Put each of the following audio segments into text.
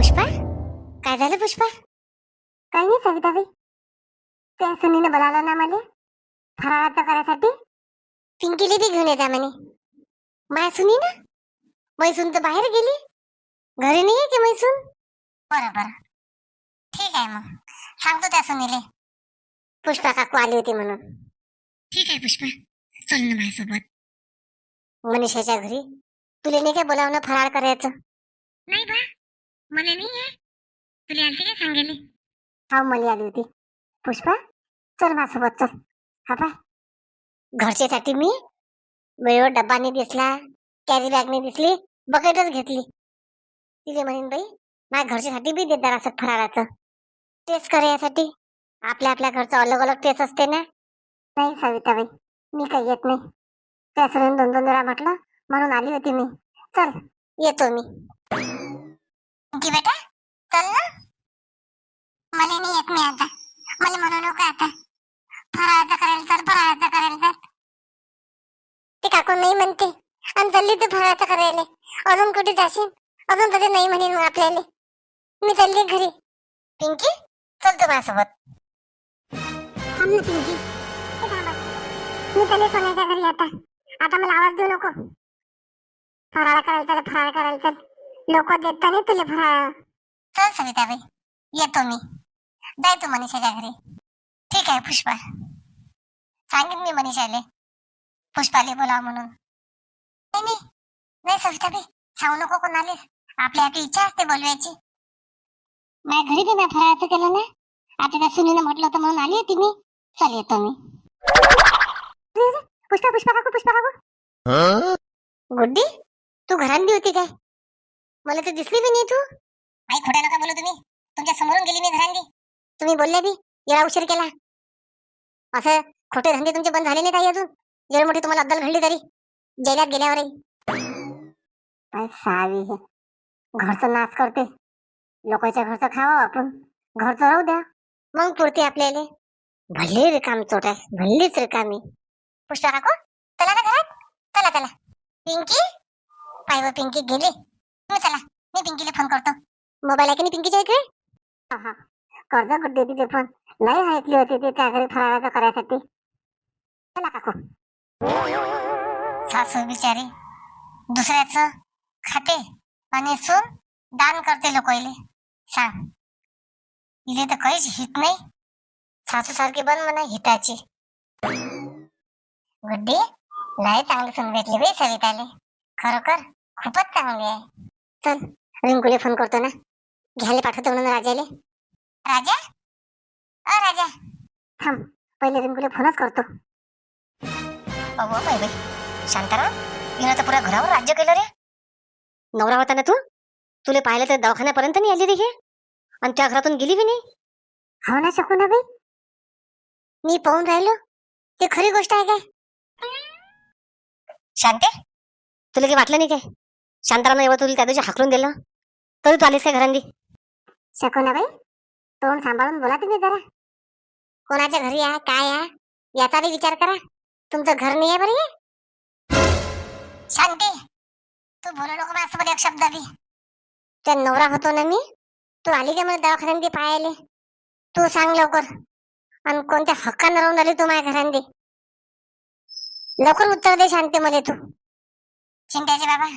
पुष्पा? काय झालं पुष्पा? काही नाही सविताबाई. त्या सुनीनं बोलावलं ना मला फराळाचं करायसाठी. पिंकीली बी घेऊन येता म्हणे. माय सुनी ना मैसून तर बाहेर गेली. घरी नाही की मैसून बरं बरं. ठीक आहे मग. सांगतो त्या सुनीले. पुष्पा काकू आली होती म्हणून. ठीक आहे पुष्पा. चल ना माझ्यासोबत. मनीषाच्या घरी. तुला नाही काय बोलावणं फराळ करायचं? नाही बा. मला नाही आहे. तुला आलती काय सांगेली हा हो, मला आली होती. पुष्पा चल माझ्यासोबत चल. हा पाय घरच्यासाठी मी वेळेवर डब्बा नाही दिसला कॅरी बॅग नाही दिसली बकेटच घेतली. तिले म्हणेन बाई माझ्या घरच्यासाठी बी देत असं फराळाचं टेस्ट करायसाठी आपल्या आपल्या घरचं अलग अलग टेस्ट असते ना. नाही सविताबाई मी काही येत नाही. त्या सरून दोन दोन वेळा म्हटलं म्हणून आली होती मी. चल येतो मी. की बेटा. चल ना. मला नाही येत मी आता. मला म्हणू नको आता. फराळाचं करेल तर फराळाचं करेल तर ते काकू नाही म्हणते. आणि चालली तू फराळाचं करायला. अजून कुठे जाशील? अजून कधी नाही म्हणेन मग आपल्याला. मी चालली घरी. पिंकी चल तू माझ्यासोबत. थांब ना पिंकी. हे थांबा. मी चालले सोन्याच्या घरी आता. आता मला आवाज देऊ नको. फराळ करायला तर फराळ करायला करायचा लोक देत नाही तुला फराळ चल सविताबाई येतो मी. जाय तू मनीषाच्या घरी. ठीक आहे पुष्पा. सांगेन मी मनीषाले. पुष्पाले बोला म्हणून. नाही नाही. नाही सविताबाई. सांगू नको कोणालेच. आपली आपली इच्छा असते बोलवायची. माझ्या घरी बी मी फराळाचं केलं ना? आता त्या सुनीनं म्हटलं होतं म्हणून आली होती मी. चल येतो मी. पुष्पा पुष्पा काकू पुष्पा काकू. गुड्डी तू घरात बी होती काय? मला तर दिसली बी नाही तू. आई खोट्या नका बोलू तुम्ही. तुमच्या समोरून गेली मी धरांगी तुम्ही बोलले बी येळा उशीर केला. असं खोटे धंदे तुमचे बंद झाले नाही काही अजून. जेवढे मोठी तुम्हाला अद्दल घडली तरी. जैलात गेल्यावरही. काय सावी हे. घरचं नाश करते. लोकांच्या घरचं खावं आपण घरचं राहू द्या. मग पुरते आपल्याला. भल्ली रिकाम चोट आहे. भल्लीच रिकामी पुष्पा काकू चला ना घरात. चला चला. पिंकी? पाय व पिंकी गेली. तुम्ही चला. मी पिंकीला फोन करतो. मोबाईल आहे की नाही पिंकीच्या इकडे? हा हा. कर्ज फोन नाही ऐकली होती ते त्या घरी फराळाचं करायसाठी. चला काकू. सासू बिचारी दुसऱ्याचं खाते आणि सून दान करते लोकांले सांग. इले तर काहीच हित नाही. सासू सारखी बन म्हणा हिताची. गुड्डी लय चांगली सून भेटली बाई सविताले. खरोखर खूपच चांगली आहे. चल रिंकूले फोन करतो ना. घ्यायला पाठवतो म्हणून राजाले. राजा? अ राजा. थांब पहिले रिंकूले फोनच करतो. अहो बाई बाई. शांताराम हिनं तर पुऱ्या घरावर राज्य केलं रे. नवरा होता ना तू? तुले पाहिलं तर दवाखान्यापर्यंत नाही आली रे हे. आणि त्या घरातून गेली बी नाही. हो ना शकू ना बाई. मी पाहून राहिलो. ते खरी गोष्ट आहे काय? शांते? तुला काही वाटलं नाही काय? शांताराम एवढं तुला त्या दिवशी हाकलून दिलं. तरी तू आलीस काय घरांदी शकू बाई तोंड सांभाळून बोला तुम्ही जरा. कोणाच्या घरी आहे काय आहे याचा बी विचार करा. तुमचं घर नाही आहे बरं हे? शांती तू बोलू नको माझ्यासोबत एक शब्द बी. त्या नवरा होतो ना मी तू आली का मला दवाखान्यात पाहायले. तू सांग लवकर. आणि कोणत्या हक्कानं राहून आली तू माझ्या घरांदी लवकर उत्तर दे शांती मला तू. चिंताचे बाबा.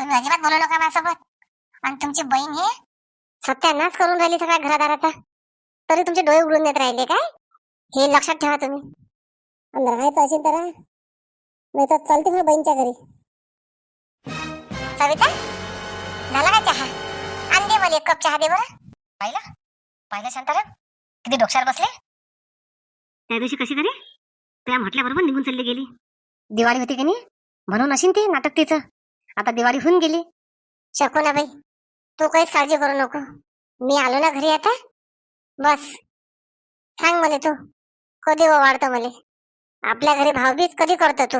तुम्ही अजिबात बोलू नका माझ्यासोबत. आणि तुमची बहीण हे सत्यानाश करून राहिली सगळ्या घरादाराचा. तरी तुमचे डोळे उघडून देत राहिले काय? हे लक्षात ठेवा तुम्ही. आणि राहायचं असेल तर राहा. नाही तर चालते मग बहीणच्या घरी. सविता झाला का चहा? आणि दे मला एक कप चहा दे बरं. पाहिलं? पाहिलं शांताराम? किती डोक्यावर बसले? त्या दिवशी कशी करे त्या म्हटल्याबरोबर निघून चालली गेली. दिवाळी होती की नाही? म्हणून असेल ती नाटक तिचं आता दिवाळी होऊन गेली. शकू ना बाई. तू काहीच काळजी करू नको. मी आलो ना घरी आता. बस. सांग मला तू. कधी वाढतो मला? आपल्या घरी भावबीज कधी करतो तू?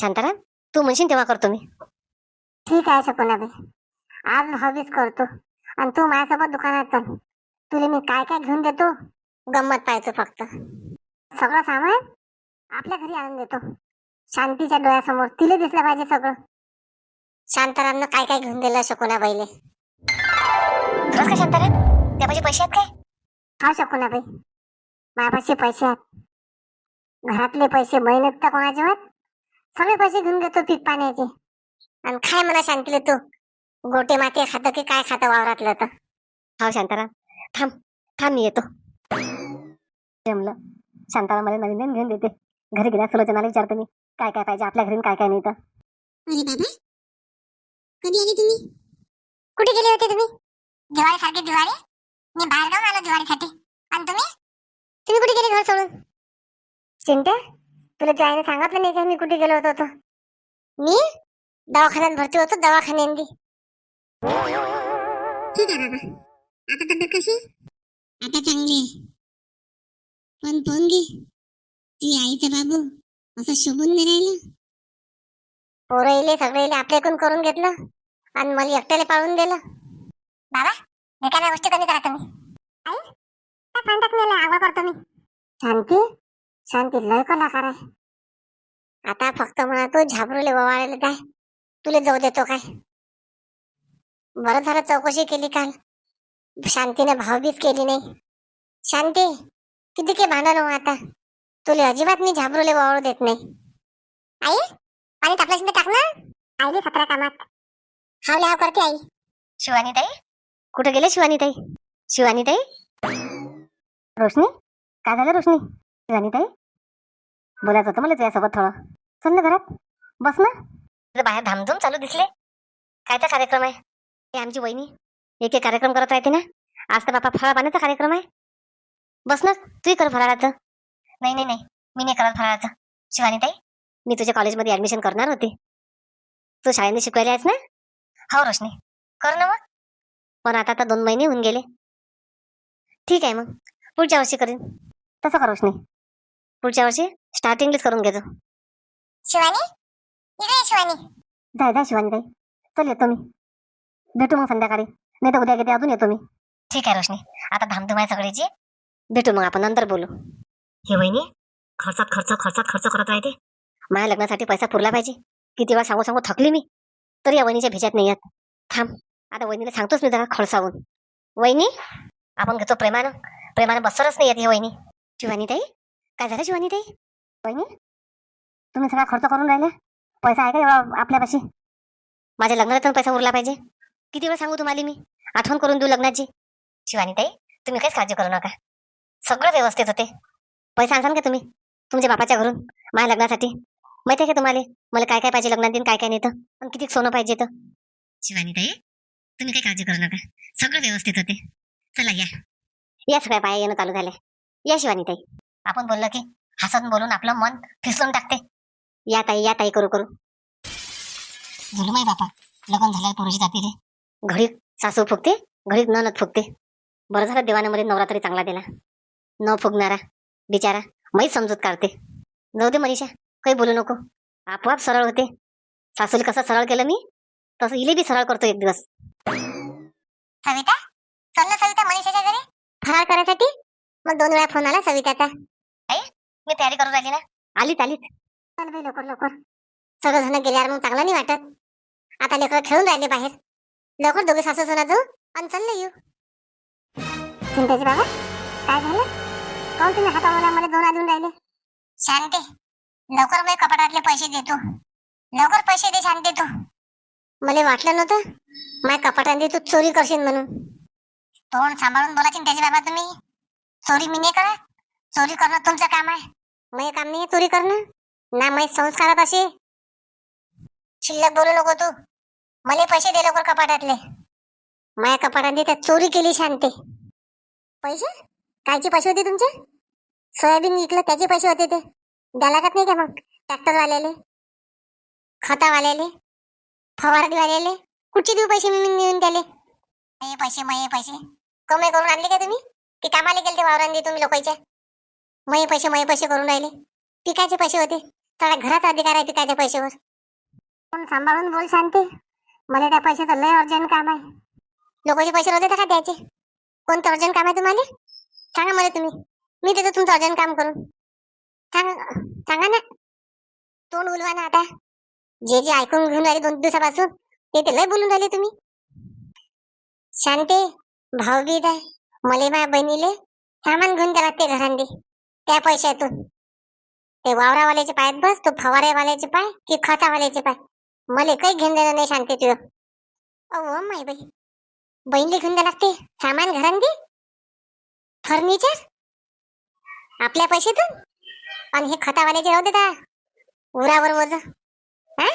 शांताराम तू म्हणशील तेव्हा करतो मी. ठीक आहे शकुनाबाई आज भावबीज करतो. आणि तू माझ्यासोबत दुकानात चल. तुला मी काय काय घेऊन देतो? गंमत पाहायचो फक्त. सगळं सामान आपल्या घरी आणून देतो. शांतीच्या डोळ्यासमोर तिला दिसलं पाहिजे सगळं. शांतारामनं काय काय घेऊन दिलं शकुनाबाईले खरंच का शांताराम? त्यापाशी पैसे आहेत काय? हा शकू ना बाई माझ्यापाशी पैसे आहेत. घरातले पैसे मेहनत तर कोणाचे होत सगळे पैसे घेऊन घेतो पीक पाण्याचे. आणि काय मला शांतीले तू. गोटे माते खातं की काय खातं वावरातलं तर. हो शांताराम. थांब थांब मी येतो. जमलं. शांताराम मला नवीन नवीन घेऊन देते. घरी गेल्या सुलोचनाला विचारतो मी काय काय पाहिजे आपल्या घरी आणि काय काय नाही तर. अरे बाबा कधी आले तुम्ही? कुठे गेले होते तुम्ही? दिवाळी सारखी दिवाळी मी बाहेर जाऊन आलो दिवाळीसाठी आणि तुम्ही? तुम्ही कुठे गेले घर सोडून? चिंता? तुला त्या आईने सांगितलं नाही का मी कुठे गेलो होतो तो? मी? दवाखान्यात भरती होतो दवाखान्यांनी ठीक आहे बाबा? आता तब्येत कशी? आता चांगली आहे. पण पोंगी ती आईचं बाबू असं शोभून नाही राहिलं. पोरं सगळे आपल्याकडून करून घेतलं. आणि मला एकट्याला पाळून दिलं. बाबा एखाद्या गोष्टी कमी करा तुम्ही? आई काय सांगतात करतो मी शांती शांती लय कलाकार आहे. आता फक्त म्हणा तू झाबरूले ववाळायला जाय तुला जाऊ देतो काय? बरं झालं चौकशी केली काल. शांतीने भावबीज केली नाही. शांती किती के भांडण हो आता? तुला अजिबात मी झाबरूले ववाळू देत नाही. आई पाणी तापलं असेल तर टाक ना आईने सतरा कामात. हा लाव करते आई. शिवानी ताई कुठे गेले शिवानी ताई शिवानी ताई रोशनी? काय झालं रोशनी? शिवानी ताई बोलायचं होतं मला तुझ्यासोबत थोडं. चल ना घरात. बस ना. तुझं बाहेर धामधूम चालू दिसले. काय तर कार्यक्रम आहे. हे आमची वहिनी. एक एक कार्यक्रम करत राहते ना. आज तर बापा फळा पाण्याचा कार्यक्रम आहे. बस ना. तूही कर फराळाचं. नाही नाही नाही. मी नाही करत फराळाचं. शिवानी ताई मी तुझ्या कॉलेजमध्ये ऍडमिशन करणार होते. तू शाळेने शिकवायला आहेस ना? हो रोशनी. कर ना मग. पण आता तर दोन महिने होऊन गेले. ठीक आहे मग. पुढच्या वर्षी करीन. तसं कर रोशनी. पुढच्या वर्षी स्टार्टिंगलीच करून घेतो. शिवानी? इकडे ये शिवानी. जाय जाय शिवानी ताई. चल येतो मी. भेटू मग संध्याकाळी. नाही तर उद्या किती अजून येतो मी. ठीक आहे रोशनी. आता धामधूम आहे सगळ्याची. भेटू मग आपण नंतर बोलू. हे वहिनी खर्चात खर्च खर्चात खर्च करत राहते. माझ्या लग्नासाठी पैसा पुरला पाहिजे. किती वेळा सांगू सांगू थकली मी. तरी या वहिनीच्या भेजात नाही आहेत थांब. आता वहिनीला सांगतोच मी जरा खळसावून वहिनी आपण घेतो प्रेमानं. प्रेमानं बसरच नाही येत ही वहिनी. शिवानी ताई काय झालं शिवानी ताई वहिनी तुम्ही सगळा खर्च करून राहिले. पैसा आहे का आपल्यापाशी? माझ्या लग्नाला तर पैसा उरला पाहिजे. किती वेळ सांगू तुम्हाला मी? आठवण करून देऊ लग्नाची. शिवानी ताई तुम्ही काहीच काळजी करू नका. सगळं व्यवस्थित होते. पैसा आणसान का तुम्ही? तुमच्या बापाच्या घरून माझ्या लग्नासाठी. माहिती आहे का तुम्हाला? मला काय काय पाहिजे लग्नात दिन काय काय नाही आणि किती सोनं पाहिजे तर. शिवानी ताई तुम्ही काही काळजी करू नका. सगळं व्यवस्थित होते. चला या. या सगळ्या पाया येणं चालू झाल्या. या शिवानी ताई आपण बोललो की हसत बोलून आपलं मन फिसलून टाकते. या ताई या ताई करू करू. माय बापा. लग्न झाल्या पुरुषी जाती रे. घरी सासू फुगते घरी ननद फुगते. बरं झालं देवाने मध्ये नवरा तरी चांगला दिला. न फुगणारा बिचारा माहीत समजूत काढते. जाऊ दे मनीषा. काही बोलू नको. आपोआप सरळ होते. सासूला कसं सरळ केलं मी? तसं इले बी सरळ करतो एक दिवस. सविता? चल ना सविता मनीषाच्या घरी. फराळ करायसाठी मग दोन वेळा फोन आला सविताचा. मी तयारी करून राहिली ना. आलीच आलीच चल बाई लवकर लवकर. सगळं जण गेल्यावर मग चांगलं नाही वाटत. आता लेकर खेळून राहिले बाहेर. लवकर दोघे सासू सुना जाऊ आणि चाललं येऊ. चिंताजी बाबा काय झालं? काऊन तुम्ही हातावर मला दोन आदून राहिले? शांती. लवकर मी कपाटातले पैसे देतो लवकर पैसे दे शांती तू. मला वाटलं नव्हतं. माझ्या कपाटांनी तू चोरी करशील म्हणून. तोंड सांभाळून बोला चिंताजी बाबा तुम्ही? चोरी मी नाही करत. चोरी करणं तुमचं काम आहे. मग काम नाही चोरी करणं. ना मै संस्कारात असे शिल्लक बोलू नको तू. मला पैसे दे लवकर कपाटातले. माझ्या कपाटात त्या चोरी केली शांती. पैसे? कायचे पैसे होते तुमचे? सोयाबीन विकलं त्याचे पैसे होते ते. द्या लागत नाही का मग ट्रॅक्टर वाल्याले खतावाल्याले फवारणीवाल्याले कुठचे देऊ पैसे मी नेऊन त्याले? मये पैसे मये पैसे. कमी करून आणले का तुम्ही? ते कामाला गेले ते वावरांनी तुम्ही लोकांच्या मये पैसे मये पैसे करून राहिले. पिकाचे पैसे होते. सगळ्या घराचा अधिकार आहे पिकाच्या पैशावर. पण सांभाळून बोल सांगते मला त्या पैशाचं लय अर्जंट काम आहे. लोकांचे पैसे होते तर का द्यायचे? कोणतं अर्जंट काम आहे तुम्हाला? सांगा मला तुम्ही. मी देतो तुमचं अर्जंट काम करून. सांगा ना. तोंड उलवा ना आता. जे जे ऐकून घेऊन राहिले दोन दिवसापासून ते ते लय बोलून राहिले तुम्ही. शांते भाऊबीज आहे मले माझ्या बहिणीले सामान घेऊन द्या लागते घरांनी त्या पैशातून. ते वावरावाल्याचे पायात बस तो फवारेवाल्याचे पाय की खतावाल्याचे पाय. मले काही घेऊन देणार नाही शांते तुझं. अहो माई बाई. बहिणीले घेऊन द्या लागते. सामान घरांनी? फर्निचर? आपल्या पैशातून? आणि हे खतावाल्याचे राहू देता उरावर वज हा?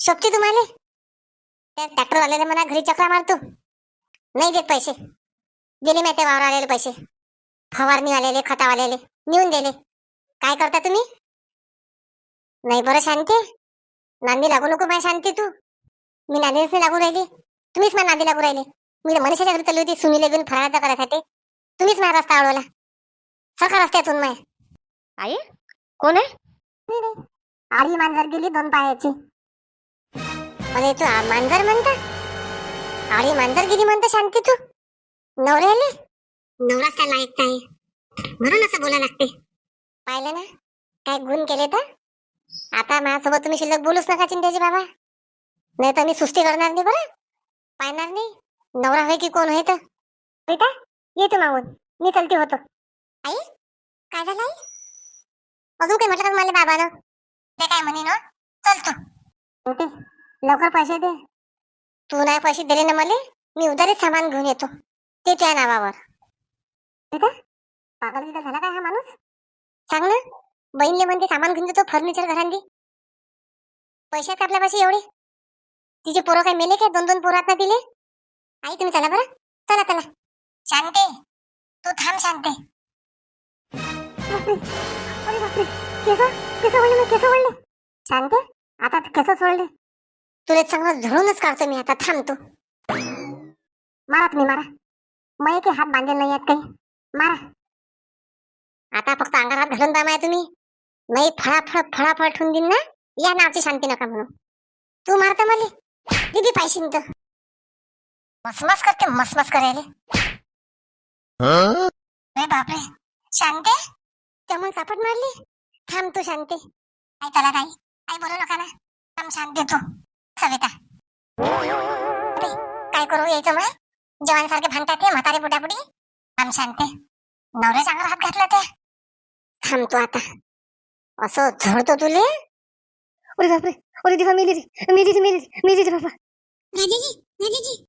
शोभते तुम्हाला? त्या ट्रॅक्टर वाल्याने म्हणा घरी चक्रा मारतो नाही देत पैसे. दिले मी ते वावर आलेले पैसे. फवारणी आलेले खतावालेले नेऊन दिले. काय करता तुम्ही? नाही बरं शांती. नांदी लागू नको माझ्या शांती तू. मी नांदीच नाही लागू राहिली. तुम्हीच मला नांदी लागू राहिले. मी तर मनुष्याच्या घरी चालली होती सुनीला घेऊन फराळाचा करायसाठी. तुम्हीच माझा रस्ता अडवला सका रस्त्यातून माय. आई? कोण आहे? आली मांजर गेली दोन पायाची. अरे तू आ- मांजर म्हणता? आली मांजर गेली म्हणता शांती तू? नवऱ्याले नवरा त्या लायकचा आहे. म्हणून असं बोला लागते. पाहिलं ना? काय गुण केले तर? आता माझ्यासोबत तुम्ही शिल्लक बोलूच नका चिंतेची बाबा. नाही तर मी सुस्ती करणार नाही बरं. पाहणार नाही. नवरा होय की कोण होय तर? बेटा येतो मागून. मी चलती होतो. आई काय झालं आई? अजून काही म्हटलं का मला बाबानं? ते काय म्हणे ना? चल तू. लवकर पैसे दे. तू नाही पैसे दिले ना मला? मी उधारीच सामान घेऊन येतो. ते त्या नावावर. पागल बिगल झाला काय हा माणूस? सांग ना. बहिणीले म्हणते सामान घेऊन देतो फर्निचर घरांनी. पैसे आहेत आपल्यापाशी एवढे. तिचे पोरं काय मेले काय? दोन दोन पोरं आहेत ना तिले आई तुम्ही चला बरं. चला चला. शांते. तू थांब शांते. अरे बापरे केस केस वळले मी केस वळले शांते आता केस सोडले तुला चांगलं झळूनच काढतो मी आता थांबतो मारा तुम्ही मारा. मग की हात बांधेल नाही आहेत काही. मारा. आता फक्त अंगार हात घालून दामाय तुम्ही. नाही फळाफळ फळाफळ ठेवून देईन ना? या नावची शांती नका म्हणून तू मारता मला? दिदी पाहिजे तर. मसमस करते मसमस करायला. अरे बापरे. शांते? त्यामुळे चापट मारली. थांब तू शांती. आई चला ताई. आई बोलू नका ना. थांब शांत तू सविता. अरे, काय करू यायचं मग? जवानसारखे भांडतात ते म्हातारे बुटापुटी थांब शांते नवऱ्याच्या अंगावर हात घातला ते थांबतो आता. असं झडतो तुले? अरे बापरे. अरे देवा मेली रे मेली रे मेली रे मेली रे बाबा राजेजी राजेजी